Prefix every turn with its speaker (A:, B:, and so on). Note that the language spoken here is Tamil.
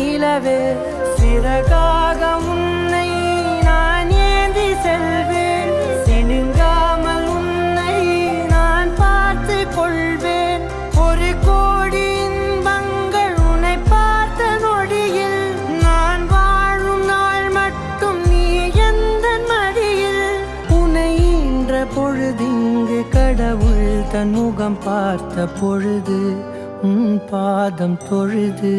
A: நிலவே. சிறகாக உன்னை நான் ஏந்தி செல்வேன். சினுங்காமல் உன்னை நான் பார்த்து கொள்வேன். ஒரு கோடி இன்பங்கள் உன்னை பார்த்த நொடியில் நான் வாழும் நாள் மட்டும் நீ எந்த மடியில்? உன்னை ஈன்ற பொழுதிங்கு கடவுள் தன் முகம் பார்த்த பொழுது பாதம் தொழுது.